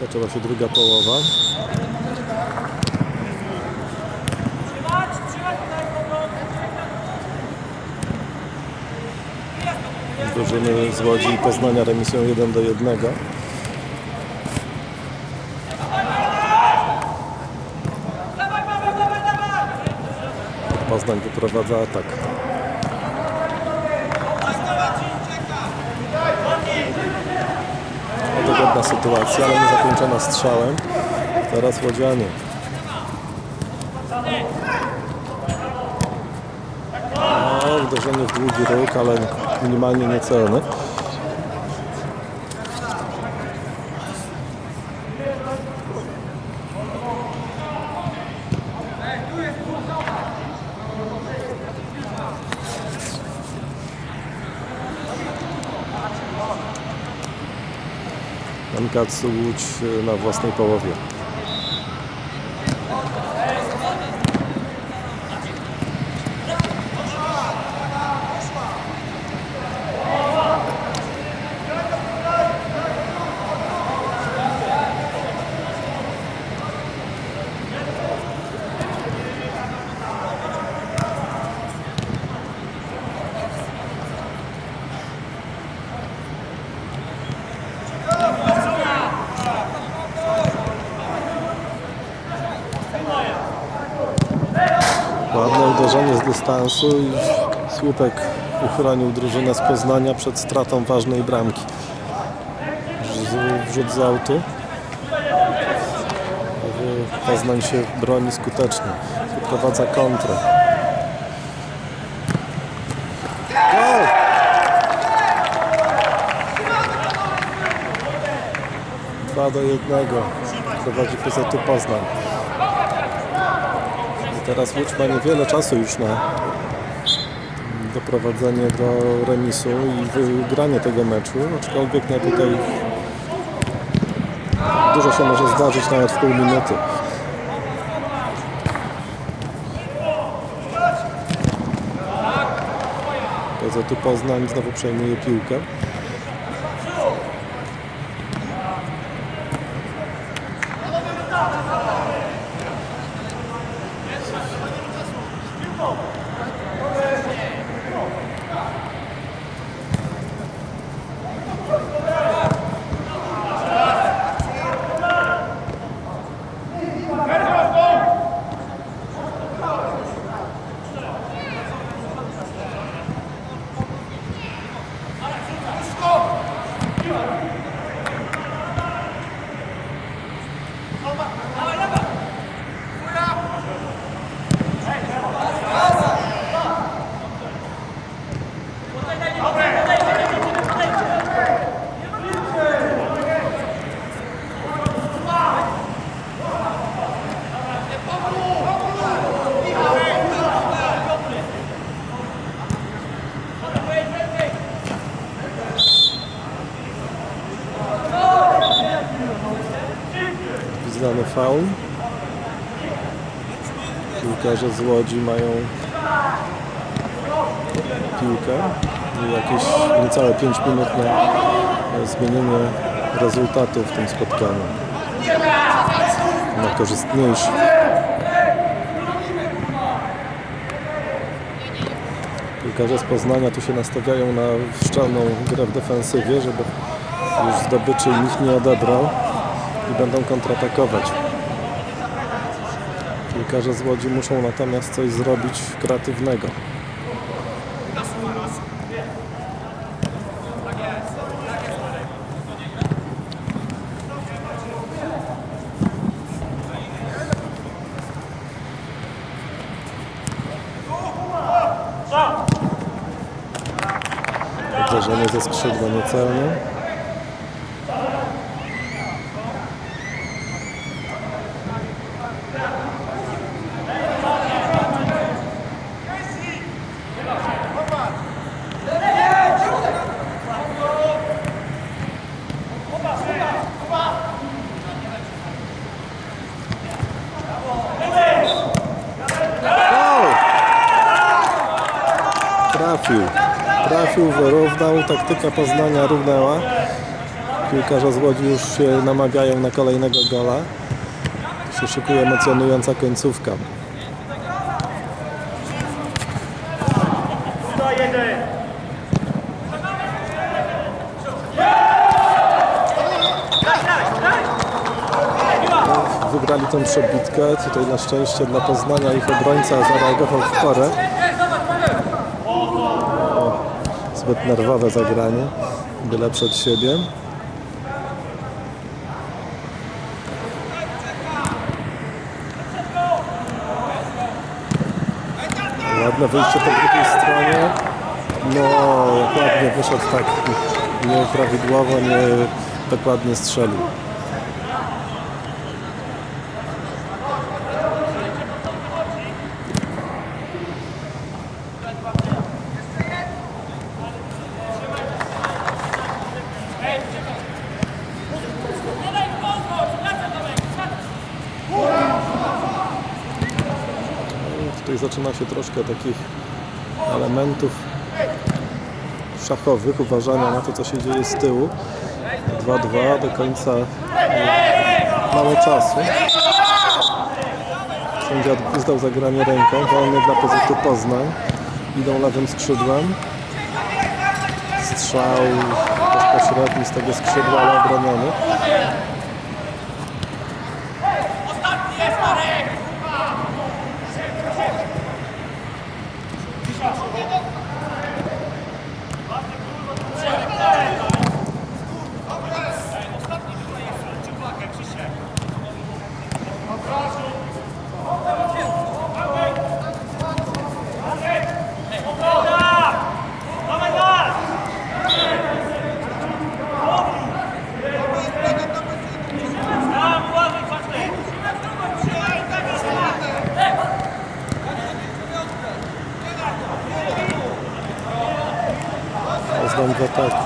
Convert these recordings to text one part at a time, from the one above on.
Zaczęła się druga połowa. Drużyny z Łodzi i Poznania remisują 1 do 1. Poznań wyprowadza atak. Sytuacja, ale nie zakończona strzałem. Teraz Łodzianie. No, uderzenie w długi róg, ale minimalnie niecelne. Ankatsu Łódź y, na własnej połowie. Z dystansu i słupek uchronił drużynę z Poznania przed stratą ważnej bramki. Wrzut z autu. Poznań się broni skutecznie. Wyprowadza kontrę. Gol! Dwa do jednego. Prowadzi Poznań. Teraz Łódź ma niewiele czasu już na doprowadzenie do remisu i wygranie tego meczu, aczkolwiek no tutaj dużo się może zdarzyć nawet w pół minuty. PZT Poznań znowu przejmuje piłkę. Piłkarze z Łodzi mają piłkę i jakieś niecałe 5 minut na zmienienie rezultatu w tym spotkaniu. Na korzystniejszy. Piłkarze z Poznania tu się nastawiają na szczelną grę w defensywie, żeby już zdobyczy nikt nie odebrał i będą kontratakować. Piłkarze z Łodzi muszą natomiast coś zrobić kreatywnego. Uderzenie ze skrzydła niecelne. Gol! Trafił. Trafił, wyrównał. Taktyka Poznania równęła. Piłkarze z Łodzi już się namawiają na kolejnego gola. Się szykuje emocjonująca końcówka. Wygrali tą przebitkę. Tutaj na szczęście dla Poznania ich obrońca zareagował w porę. Zbyt nerwowe zagranie. Byle przed siebie. Ładne wyjście po drugiej stronie. No, ładnie wyszedł tak nieprawidłowo, nie dokładnie strzelił. Tutaj zaczyna się troszkę takich elementów szachowych, uważania na to, co się dzieje z tyłu. 2-2 do końca mało czasu. Sędzia odgwizdał zagranie ręką, wolny dla pozytu Poznań. Idą lewym skrzydłem. Strzał bezpośredni z tego skrzydła, ale obroniony. Poznań w ataku.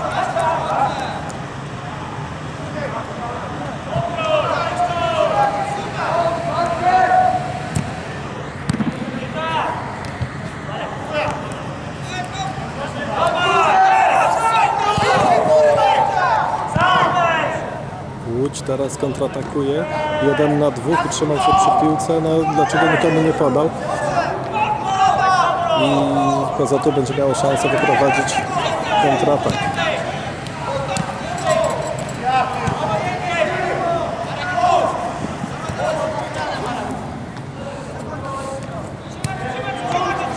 Łódź teraz kontratakuje. Jeden na dwóch, utrzymał się przy piłce. No, dlaczego nikomu nie podał? I Kozotu będzie miało szansę wyprowadzić kontratak.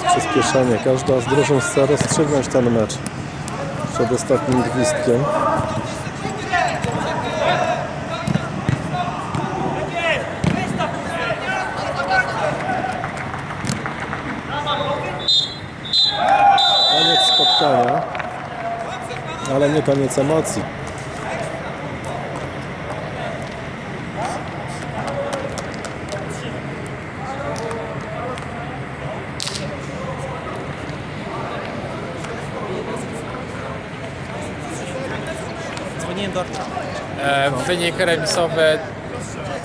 Przyspieszenie. Każda z drużyn chce rozstrzygnąć ten mecz przed ostatnim gwizdkiem. Koniec spotkania, ale nie koniec emocji. Dzwoniłem do Artura. E, wynik remisowy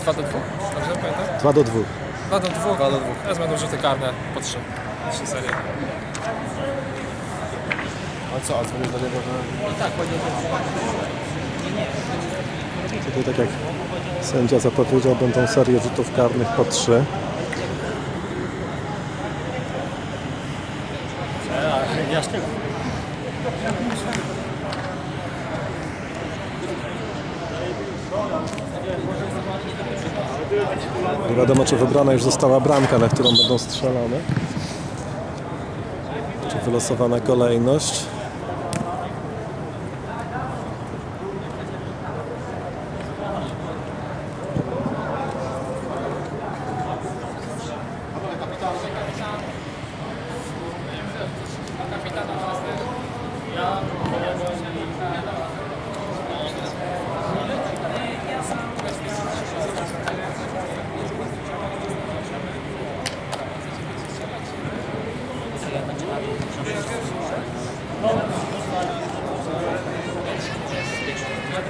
2 do 2. Dobrze pamiętam? 2 do 2. 2 do 2. 2 do 2. Teraz będą rzuty karne po 3. 3 serie. A co, a dzwonisz do niego, że... Tutaj tak jak sędzia zapowiedział, będą serie rzutów karnych po 3. Jaśniego. Nie wiadomo, czy wybrana już została bramka, na którą będą strzelane. Czy wylosowana kolejność.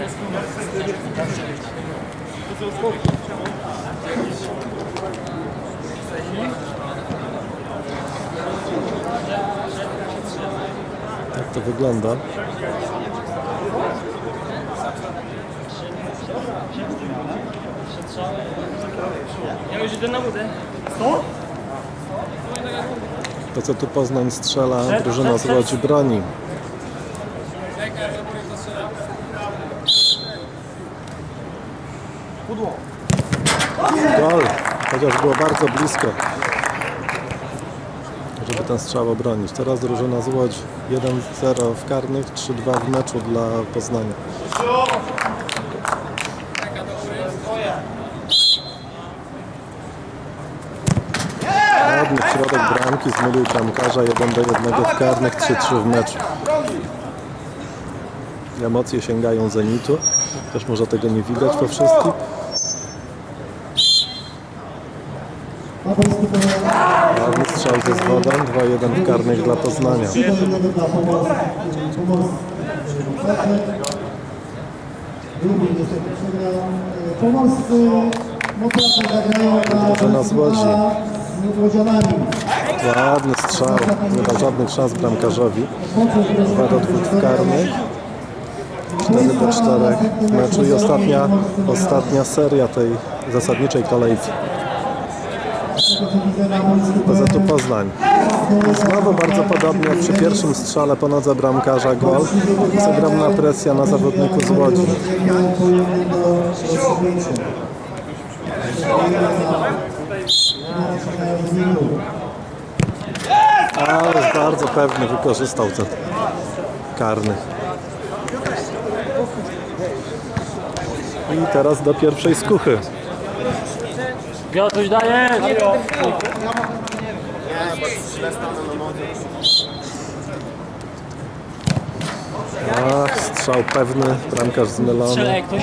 Jak to wygląda? Ja już idę na budę. Co? To co tu Poznań strzela, drużyna z Łodzi broni. Gol, chociaż było bardzo blisko, żeby ten strzał obronić. Teraz drużyna z Łodzi 1-0 w karnych, 3-2 w meczu dla Poznania. Ładny środek bramki zmylił bramkarza 1 do 1 w karnych, 3-3 w meczu. Emocje sięgają zenitu. Też może tego nie widać po wszystkim. Ładny strzał ze zwodem, 2-1 w karnych dla Poznania. Drugi niestety przegrał. Pomorscy mocno. Ładny strzał, nie da żadnych szans bramkarzowi. 2 do 2 w karnych. 4 do 4 w meczu i ostatnia, ostatnia seria tej zasadniczej kolejki. PZU Poznań. Znowu bardzo podobnie jak przy pierwszym strzale po nodze bramkarza gol. Jest ogromna presja na zawodniku z Łodzi. Ale bardzo pewnie wykorzystał ten karny. I teraz do pierwszej skuchy. Piotruś dajesz! Ach, strzał pewny, bramkarz zmylony. Strzelaj, ktoś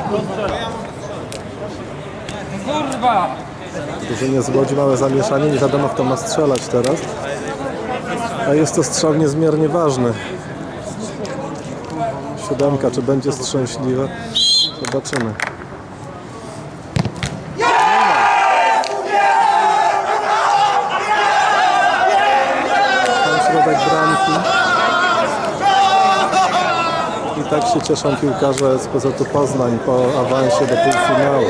Kurwa! Drużynie z Łodzi małe zamieszanie, nie wiadomo kto ma strzelać teraz. A jest to strzał niezmiernie ważny. Siódemka, czy będzie szczęśliwe? Zobaczymy. tak się cieszą piłkarze z PZU Poznań po awansie do półfinału.